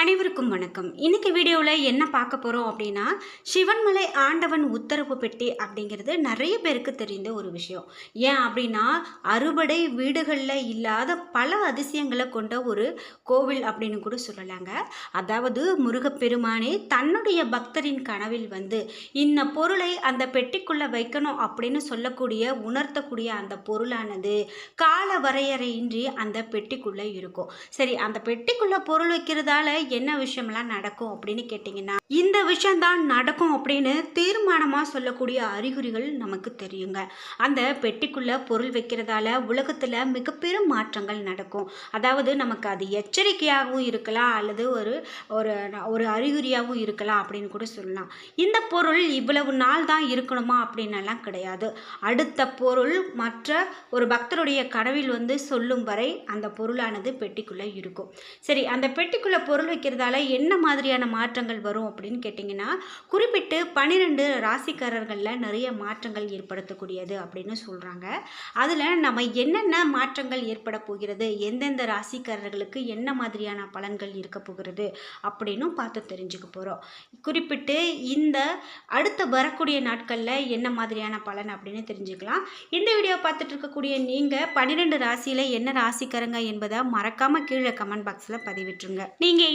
அனைவருக்கும் வணக்கம். இன்னைக்கு வீடியோவில் என்ன பார்க்க போகிறோம் அப்படின்னா சிவன்மலை ஆண்டவன் உத்தரவு பெட்டி அப்படிங்கிறது நிறைய பேருக்கு தெரிந்த ஒரு விஷயம். ஏன் அப்படின்னா அறுபடை வீடுகளில் இல்லாத பல அதிசயங்களை கொண்ட ஒரு கோவில் அப்படின்னு கூட சொல்லலாங்க. அதாவது முருகப்பெருமானே தன்னுடைய பக்தரின் கனவில் வந்து இந்த பொருளை அந்த பெட்டிக்குள்ளே வைக்கணும் அப்படின்னு சொல்லக்கூடிய உணர்த்தக்கூடிய அந்த பொருளானது கால வரையறையின்றி அந்த பெட்டிக்குள்ளே இருக்கும். சரி அந்த பெட்டிக்குள்ளே பொருள் வைக்கிறதால என்ன விஷயம்லாம் நடக்கும் அப்படின்னு கேட்டிங்கன்னா இந்த விஷயம்தான் நடக்கும் அப்படின்னு தீர்மானமாக சொல்லக்கூடிய அறிகுறிகள் நமக்கு தெரியுங்க. அந்த பெட்டிக்குள்ளே பொருள் வைக்கிறதால உலகத்தில் மிகப்பெரும் மாற்றங்கள் நடக்கும். அதாவது நமக்கு அது எச்சரிக்கையாகவும் இருக்கலாம் அல்லது ஒரு ஒரு ஒரு அறிகுறியாகவும் இருக்கலாம் அப்படின்னு கூட சொல்லலாம். இந்த பொருள் இவ்வளவு நாள் தான் இருக்கணுமா அப்படின்னலாம் கிடையாது. அடுத்த பொருள் மற்ற ஒரு பக்தருடைய கனவில் வந்து சொல்லும் வரை அந்த பொருளானது பெட்டிக்குள்ளே இருக்கும். சரி அந்த பெட்டிக்குள்ளே பொருள் வைக்கிறதால என்ன மாதிரியான மாற்றங்கள் வரும் அப்படின்னு கேட்டிங்கன்னா குறிப்பிட்டு பன்னிரெண்டு ராசிக்காரர்களில் நிறைய மாற்றங்கள் ஏற்படுத்தக்கூடியது அப்படின்னு சொல்கிறாங்க அதில் நம்ம என்னென்ன மாற்றங்கள் ஏற்பட போகிறது? எந்தெந்த ராசிக்காரர்களுக்கு என்ன மாதிரியான பலன்கள் இருக்க போகிறது? அப்படின்னும் பார்த்து தெரிஞ்சுக்க போகிறோம் குறிப்பிட்டு இந்த அடுத்து வரக்கூடிய நாட்களில் என்ன மாதிரியான பலன் அப்படின்னு தெரிஞ்சுக்கலாம். இந்த வீடியோ பார்த்துட்டு இருக்கக்கூடிய நீங்கள் பன்னிரெண்டு ராசியில் என்ன ராசிக்காரங்க என்பதை மறக்காமல் கீழே கமெண்ட் பாக்ஸில் பதிவிட்டுருங்க. நீங்கள்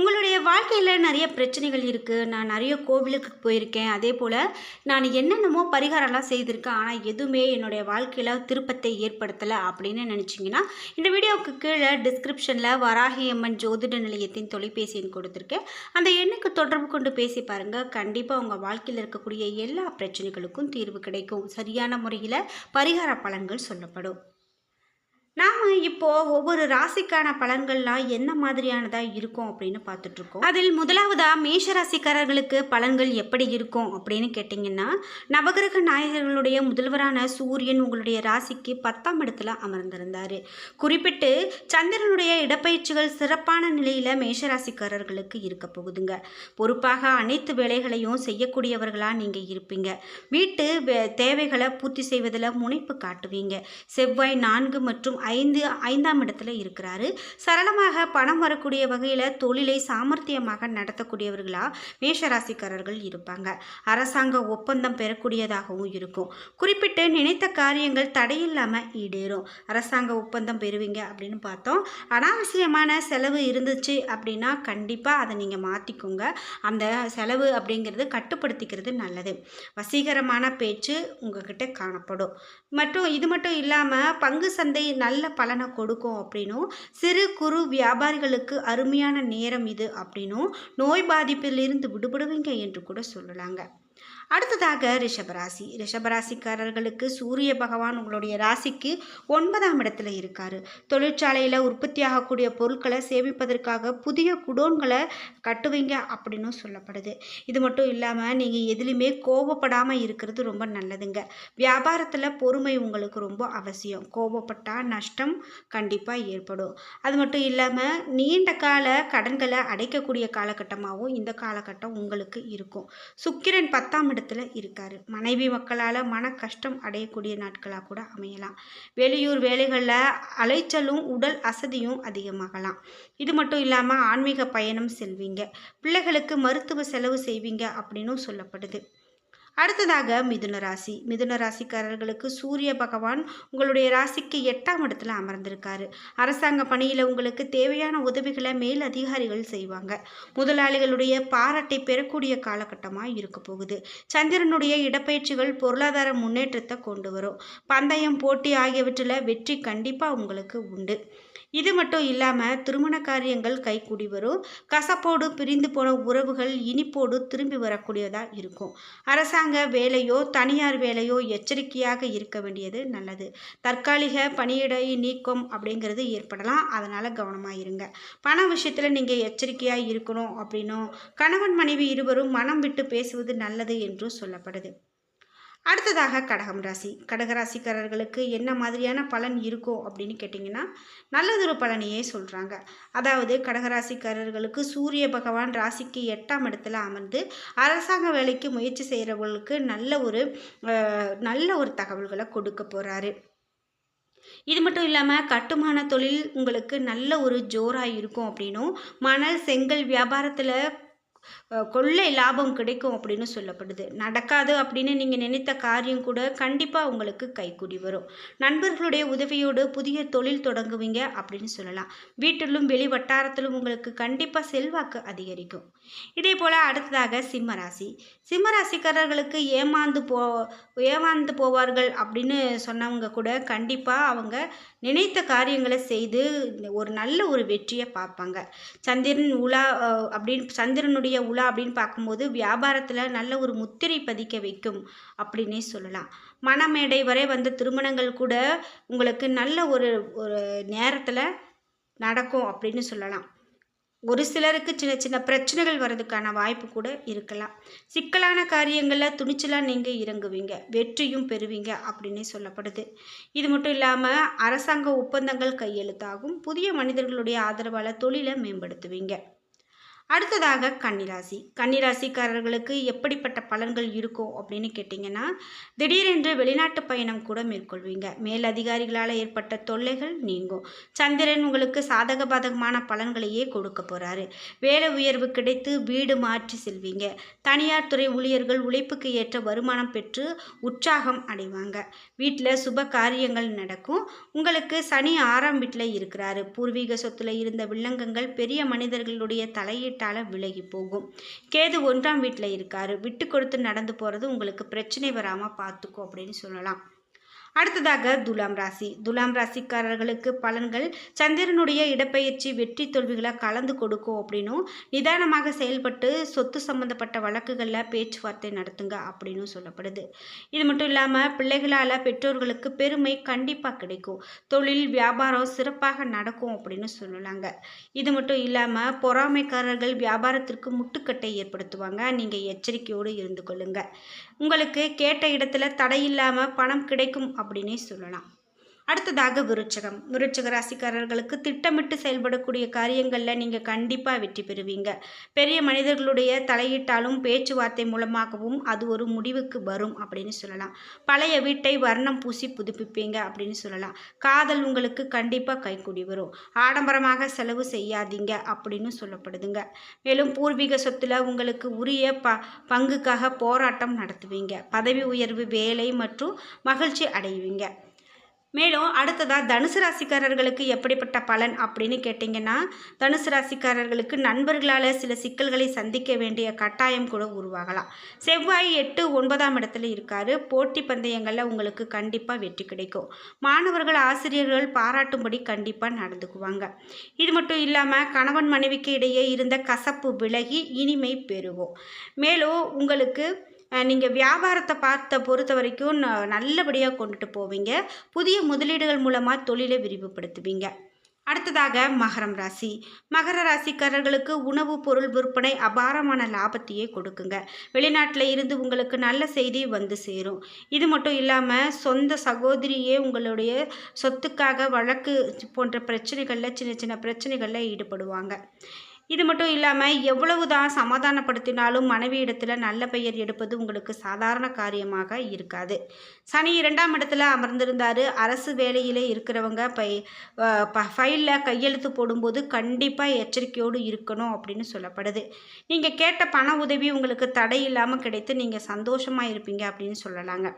உங்களுடைய வாழ்க்கையில் நிறைய பிரச்சனைகள் இருக்குது நான் நிறைய கோவிலுக்கு போயிருக்கேன். அதே போல் நான் என்னென்னமோ பரிகாரம்லாம் செய்திருக்கேன். ஆனால் எதுவுமே என்னுடைய வாழ்க்கையில் திருப்பத்தை ஏற்படுத்தலை அப்படின்னு நினச்சிங்கன்னா இந்த வீடியோவுக்கு கீழே டிஸ்கிரிப்ஷனில் வராகி அம்மன் ஜோதிட நிலையத்தின் தொலைபேசி எண் கொடுத்துருக்கேன். அந்த எண்ணுக்கு தொடர்பு கொண்டு பேசி பாருங்கள் கண்டிப்பாக உங்கள் வாழ்க்கையில் இருக்கக்கூடிய எல்லா பிரச்சனைகளுக்கும் தீர்வு கிடைக்கும். சரியான முறையில் பரிகார பலன்கள் சொல்லப்படும். நாம் இப்போ ஒவ்வொரு ராசிக்கான பலன்கள்லாம் என்ன மாதிரியானதாக இருக்கும் அப்படின்னு பார்த்துட்ருக்கோம். அதில் முதலாவதாக மேஷ ராசிக்காரர்களுக்கு பலன்கள் எப்படி இருக்கும் அப்படின்னு கேட்டிங்கன்னா நவகிரக நாயகர்களுடைய முதல்வரான சூரியன் உங்களுடைய ராசிக்கு பத்தாம் இடத்துல அமர்ந்திருந்தார். குறிப்பிட்டு சந்திரனுடைய இடப்பயிற்சிகள் சிறப்பான நிலையில் மேஷராசிக்காரர்களுக்கு இருக்க போகுதுங்க. பொறுப்பாக அனைத்து வேலைகளையும் செய்யக்கூடியவர்களாக நீங்கள் இருப்பீங்க. வீட்டு வே- தேவைகளை பூர்த்தி செய்வதில் முனைப்பு காட்டுவீங்க. செவ்வாய் நான்கு மற்றும் ஐந்து ஐந்தாம் இடத்துல இருக்கிறாரு. சரளமாக பணம் வரக்கூடிய வகையில் தொழிலை சாமர்த்தியமாக நடத்தக்கூடியவர்களாக மேஷராசிக்காரர்கள் இருப்பாங்க. அரசாங்க ஒப்பந்தம் பெறக்கூடியதாகவும் இருக்கும். குறிப்பிட்டு நினைத்த காரியங்கள் தடையில்லாமல் ஈடேறும். அரசாங்க ஒப்பந்தம் பெறுவீங்க அப்படின்னு பார்த்தோம். அனாவசியமான செலவு இருந்துச்சு அப்படின்னா கண்டிப்பாக அதை நீங்கள் மாற்றிக்கோங்க அந்த செலவு அப்படிங்கிறது கட்டுப்படுத்திக்கிறது நல்லது. வசீகரமான பேச்சு உங்ககிட்ட காணப்படும். மற்றும் இது மட்டும் இல்லாமல் பங்கு சந்தை நல்ல பலனை கொடுக்கும் அப்படின்னும் சிறு குறு வியாபாரிகளுக்கு அருமையான நேரம் இது அப்படின்னும் நோய் பாதிப்பிலிருந்து விடுபடுவீங்க என்று கூட சொல்லலாங்க. அடுத்ததாக ரிஷபராசி. ரிஷபராசிக்காரர்களுக்கு சூரிய பகவான் உங்களுடைய ராசிக்கு ஒன்பதாம் இடத்துல இருக்காரு. தொழிற்சாலையில் உற்பத்தியாகக்கூடிய பொருட்களை சேமிப்பதற்காக புதிய குடோன்களை கட்டுவீங்க அப்படின்னு சொல்லப்படுது. இது மட்டும் இல்லாமல் நீங்கள் எதுலேயுமே கோபப்படாமல் இருக்கிறது ரொம்ப நல்லதுங்க. வியாபாரத்தில் பொறுமை உங்களுக்கு ரொம்ப அவசியம். கோபப்பட்டால் நஷ்டம் கண்டிப்பாக ஏற்படும். அது மட்டும் இல்லாமல் நீண்ட கால கடன்களை அடைக்கக்கூடிய காலகட்டமாகவும் இந்த காலகட்டம் உங்களுக்கு இருக்கும். சுக்கிரன் பத்தாம் இடம் இடத்துல இருக்காரு. மனைவி மக்களால் மன கஷ்டம் அடையக்கூடிய நாட்களாக கூட அமையலாம். வெளியூர் வேலைகளில் அலைச்சலும் உடல் அசதியும் அதிகமாகலாம். இது மட்டும் இல்லாமல் ஆன்மீக பயணம் செல்வீங்க. பிள்ளைகளுக்கு மருத்துவ செலவு செய்வீங்க அப்படின்னும் சொல்லப்படுது. அடுத்ததாக மிதுன ராசி. மிதுன ராசிக்காரர்களுக்கு சூரிய பகவான் உங்களுடைய ராசிக்கு எட்டாம் இடத்துல அமர்ந்திருக்காரு. அரசாங்க பணியில் உங்களுக்கு தேவையான உதவிகளை மேல் அதிகாரிகள் செய்வாங்க. முதலாளிகளுடைய பாராட்டை பெறக்கூடிய காலகட்டமாக இருக்க போகுது. சந்திரனுடைய இடப்பயிற்சிகள் பொருளாதார முன்னேற்றத்தை கொண்டு வரும். பந்தயம் போட்டி ஆகியவற்றில் வெற்றி கண்டிப்பாக உங்களுக்கு உண்டு. இது மட்டும் இல்லாமல் திருமண காரியங்கள் கைகூடி வரும். கசப்போடு பிரிந்து போன உறவுகள் இனிப்போடு திரும்பி வரக்கூடியதாக இருக்கும். அரசாங்க வேலையோ தனியார் வேலையோ எச்சரிக்கையாக இருக்க வேண்டியது நல்லது. தற்காலிக பணியிடை நீக்கம் அப்படிங்கிறது ஏற்படலாம். அதனால் கவனமாக இருங்க. பண விஷயத்தில் நீங்கள் எச்சரிக்கையாக இருக்கணும் அப்படின்னும் கணவன் மனைவி இருவரும் மனம் விட்டு பேசுவது நல்லது என்றும் சொல்லப்படுது. அடுத்ததாக கடகம் ராசி. கடகராசிக்காரர்களுக்கு என்ன மாதிரியான பலன் இருக்கும் அப்படின்னு கேட்டிங்கன்னா நல்லதொரு பலனையே சொல்கிறாங்க அதாவது கடகராசிக்காரர்களுக்கு சூரிய பகவான் ராசிக்கு எட்டாம் இடத்துல அமர்ந்து அரசாங்க வேலைக்கு முயற்சி செய்கிறவர்களுக்கு நல்ல ஒரு நல்ல ஒரு தகவல்களை கொடுக்க போகிறாரு இது மட்டும் இல்லாமல் கட்டுமான தொழில் உங்களுக்கு நல்ல ஒரு ஜோராக இருக்கும் அப்படின்னும் மணல் செங்கல் வியாபாரத்தில் கொள்ளை லாபம் கிடைக்கும் அப்படின்னு சொல்லப்படுது. நடக்காது அப்படின்னு நீங்கள் நினைத்த காரியம் கூட கண்டிப்பாக உங்களுக்கு கைக்கூடி வரும். நண்பர்களுடைய உதவியோடு புதிய தொழில் தொடங்குவீங்க அப்படின்னு சொல்லலாம். வீட்டிலும் வெளி வட்டாரத்திலும் உங்களுக்கு கண்டிப்பாக செல்வாக்கு அதிகரிக்கும். இதே போல் அடுத்ததாக சிம்மராசி. சிம்மராசிக்காரர்களுக்கு ஏமாந்து போ ஏமாந்து போவார்கள் அப்படின்னு சொன்னவங்க கூட கண்டிப்பாக அவங்க நினைத்த காரியங்களை செய்து ஒரு நல்ல ஒரு வெற்றியை பார்ப்பாங்க. சந்திரன் உலா அப்படின்னு சந்திரனுடைய உலா அப்படின்னு பார்க்கும்போது வியாபாரத்தில் நல்ல ஒரு முத்திரை பதிக்க வைக்கும் அப்படின்னே சொல்லலாம். மணமேடை வரை வந்த திருமணங்கள் கூட உங்களுக்கு நல்ல ஒரு ஒரு நேரத்தில் நடக்கும் அப்படின்னு சொல்லலாம். ஒரு சிலருக்கு சின்ன சின்ன பிரச்சனைகள் வர்றதுக்கான வாய்ப்பு கூட இருக்கலாம். சிக்கலான காரியங்களில் துணிச்சலாக நீங்கள் இறங்குவீங்க. வெற்றியும் பெறுவீங்க அப்படின்னே சொல்லப்படுது. இது மட்டும் இல்லாமல் அரசாங்க ஒப்பந்தங்கள் கையெழுத்தாகும். புதிய மனிதர்களுடைய ஆதரவால் தொழிலை மேம்படுத்துவீங்க. அடுத்ததாக கன்னிராசி. கன்னிராசிக்காரர்களுக்கு எப்படிப்பட்ட பலன்கள் இருக்கும் அப்படின்னு கேட்டிங்கன்னா திடீரென்று வெளிநாட்டு பயணம் கூட மேற்கொள்வீங்க. மேலதிகாரிகளால் ஏற்பட்ட தொல்லைகள் நீங்கும். சந்திரன் உங்களுக்கு சாதக பாதகமான பலன்களையே கொடுக்க போகிறாரு வேலை உயர்வு கிடைத்து வீடு மாற்றி செல்வீங்க. தனியார் துறை ஊழியர்கள் உழைப்புக்கு ஏற்ற வருமானம் பெற்று உற்சாகம் அடைவாங்க. வீட்டில் சுப காரியங்கள் நடக்கும். உங்களுக்கு சனி ஆறாம் வீட்டில் இருக்கிறாரு. பூர்வீக சொத்துல இருந்த வில்லங்கங்கள் பெரிய மனிதர்களுடைய தலையீட்டால் விலகி போகும். கேது ஒன்றாம் வீட்டில் இருக்காரு. விட்டு கொடுத்து நடந்து போகிறது உங்களுக்கு பிரச்சனை வராமல் பார்த்துக்கோ அப்படின்னு சொல்லலாம். அடுத்ததாக துலாம் ராசி. துலாம் ராசிக்காரர்களுக்கு பலன்கள் சந்திரனுடைய இடப்பெயர்ச்சி வெற்றி தோல்விகளை கலந்து கொடுக்கும் அப்படின்னும் நிதானமாக செயல்பட்டு சொத்து சம்பந்தப்பட்ட வழக்குகளில் பேச்சுவார்த்தை நடத்துங்க அப்படின்னும் சொல்லப்படுது. இது மட்டும் இல்லாமல் பிள்ளைகளால் பெற்றோர்களுக்கு பெருமை கண்டிப்பாக கிடைக்கும். தொழில் வியாபாரம் சிறப்பாக நடக்கும் அப்படின்னு சொல்லலாங்க. இது மட்டும் இல்லாமல் பொறாமைக்காரர்கள் வியாபாரத்திற்கு முட்டுக்கட்டை ஏற்படுத்துவாங்க. நீங்கள் எச்சரிக்கையோடு இருந்து கொள்ளுங்கள் உங்களுக்கு கேட்ட இடத்துல தடையில்லாமல் பணம் கிடைக்கும் அப்படின்னே சொல்லலாம். அடுத்ததாக விருச்சகம். விருச்சக ராசிக்காரர்களுக்கு திட்டமிட்டு செயல்படக்கூடிய காரியங்களில் நீங்கள் கண்டிப்பாக வெற்றி பெறுவீங்க. பெரிய மனிதர்களுடைய தலையிட்டாலும் பேச்சுவார்த்தை மூலமாகவும் அது ஒரு முடிவுக்கு வரும் அப்படின்னு சொல்லலாம். பழைய வீட்டை வர்ணம் பூசி புதுப்பிப்பீங்க அப்படின்னு சொல்லலாம். காதல் உங்களுக்கு கண்டிப்பாக கைக்கூடி வரும். ஆடம்பரமாக செலவு செய்யாதீங்க அப்படின்னு சொல்லப்படுதுங்க. மேலும் பூர்வீக சொத்துல உங்களுக்கு உரிய ப பங்குக்காக போராட்டம் நடத்துவீங்க. பதவி உயர்வு வேலை மற்றும் மகிழ்ச்சி அடைவீங்க. மேலும் அடுத்ததாக தனுசு ராசிக்காரர்களுக்கு எப்படிப்பட்ட பலன் அப்படின்னு கேட்டிங்கன்னா தனுசு ராசிக்காரர்களுக்கு நண்பர்களால் சில சிக்கல்களை சந்திக்க வேண்டிய கட்டாயம் கூட உருவாகலாம். செவ்வாய் எட்டு ஒன்பதாம் இடத்துல இருக்கார். போட்டி பந்தயங்களில் உங்களுக்கு கண்டிப்பாக வெற்றி கிடைக்கும். மாணவர்கள் ஆசிரியர்கள் பாராட்டும்படி கண்டிப்பாக நடந்துக்குவாங்க. இது மட்டும் இல்லாமல் கணவன் மனைவிக்கு இடையே இருந்த கசப்பு விலகி இனிமை பெறுவோம் மேலும் உங்களுக்கு நீங்கள் வியாபாரத்தை பார்த்த பொறுத்த வரைக்கும் ந- நல்லபடியாக கொண்டுட்டு போவீங்க. புதிய முதலீடுகள் மூலமாக தொழிலை விரிவுபடுத்துவீங்க. அடுத்ததாக மகரம் ராசி. மகர ராசிக்காரர்களுக்கு உணவு பொருள் விற்பனை அபாரமான லாபத்தையே கொடுக்குங்க. வெளிநாட்டில் இருந்து உங்களுக்கு நல்ல செய்தி வந்து சேரும். இது மட்டும் இல்லாமல் சொந்த சகோதரியே உங்களுடைய சொத்துக்காக வழக்கு போன்ற பிரச்சனைகளில் சின்ன சின்ன பிரச்சனைகளில் ஈடுபடுவாங்க. இது மட்டும் இல்லாமல் எவ்வளவு தான் சமாதானப்படுத்தினாலும் மனைவியிடத்தில் நல்ல பெயர் எடுப்பது உங்களுக்கு சாதாரண காரியமாக இருக்காது. சனி இரண்டாம் இடத்துல அமர்ந்திருந்தார். அரசு வேலையில் இருக்கிறவங்க பை ஃபைலில் கையெழுத்து போடும்போது கண்டிப்பாக எச்சரிக்கையோடு இருக்கணும் அப்படின்னு சொல்லப்படுது. நீங்கள் கேட்ட பண உதவி உங்களுக்கு தடை இல்லாமல் கிடைத்து நீங்கள் சந்தோஷமாக இருப்பீங்க அப்படின்னு சொல்லலாங்க.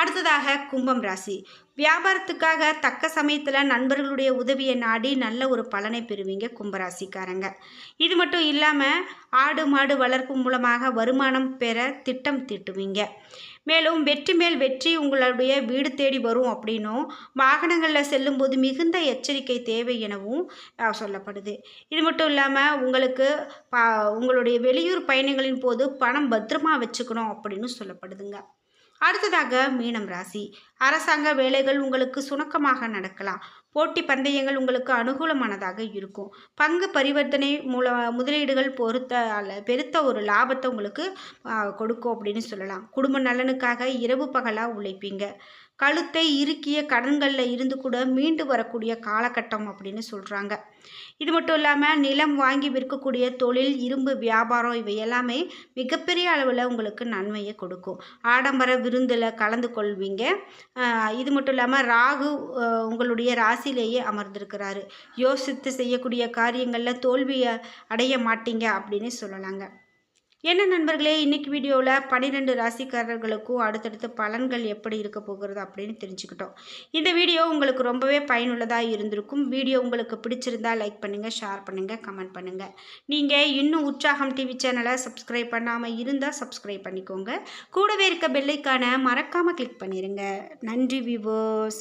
அடுத்ததாக கும்பம் ராசி. வியாபாரத்துக்காக தக்க சமயத்தில் நண்பர்களுடைய உதவியை நாடி நல்ல ஒரு பலனை பெறுவீங்க கும்பராசிக்காரங்க. இது மட்டும் இல்லாமல் ஆடு மாடு வளர்ப்பு மூலமாக வருமானம் பெற திட்டம் தீட்டுவீங்க. மேலும் வெற்றி மேல் வெற்றி உங்களுடைய வீடு தேடி வரும் அப்படின்னும் வாகனங்களில் செல்லும்போது மிகுந்த எச்சரிக்கை தேவை எனவும் சொல்லப்படுது. இது மட்டும் இல்லாமல் உங்களுக்கு பா உங்களுடைய வெளியூர் பயணங்களின் போது பணம் பத்திரமா வச்சுக்கணும் அப்படின்னு சொல்லப்படுதுங்க. அடுத்ததாக மீனம் ராசி. அரசாங்க வேலைகள் உங்களுக்கு சுணக்கமாக நடக்கலாம். போட்டி பந்தயங்கள் உங்களுக்கு அனுகூலமானதாக இருக்கும். பங்கு பரிவர்த்தனை மூல முதலீடுகள் பொறுத்த அல்ல பெருத்த ஒரு லாபத்தை உங்களுக்கு கொடுக்கும் அப்படின்னு சொல்லலாம். குடும்ப நலனுக்காக இரவு பகலாக உழைப்பீங்க. கழுத்தை இறுக்கிய கடன்களில் இருந்து கூட மீண்டு வரக்கூடிய காலகட்டம் அப்படின்னு சொல்கிறாங்க இது மட்டும் இல்லாமல் நிலம் வாங்கி விற்கக்கூடிய தொழில் இரும்பு வியாபாரம் இவை எல்லாமே மிகப்பெரிய அளவில் உங்களுக்கு நன்மையை கொடுக்கும். ஆடம்பர விருந்தில் கலந்து கொள்வீங்க. இது மட்டும் இல்லாமல் ராகு உங்களுடைய ராசியிலேயே அமர்ந்திருக்கிறாரு. யோசித்து செய்யக்கூடிய காரியங்களில் தோல்வியை அடைய மாட்டீங்க அப்படின்னு சொல்லலாங்க. என்ன நண்பர்களே இன்றைக்கி வீடியோவில் பன்னிரெண்டு ராசிக்காரர்களுக்கும் அடுத்தடுத்து பலன்கள் எப்படி இருக்க போகிறது அப்படின்னு தெரிஞ்சுக்கிட்டோம். இந்த வீடியோ உங்களுக்கு ரொம்பவே பயனுள்ளதாக இருந்திருக்கும். வீடியோ உங்களுக்கு பிடிச்சிருந்தா லைக் பண்ணுங்கள் ஷேர் பண்ணுங்கள் கமெண்ட் பண்ணுங்கள் நீங்கள் இன்னும் உற்சாகம் டிவி சேனலை சப்ஸ்கிரைப் பண்ணாமல் இருந்தால் சப்ஸ்கிரைப் பண்ணிக்கோங்க. கூடவே இருக்க பெல்லைக்கான மறக்காமல் கிளிக் பண்ணிடுங்க நன்றி விவோஸ்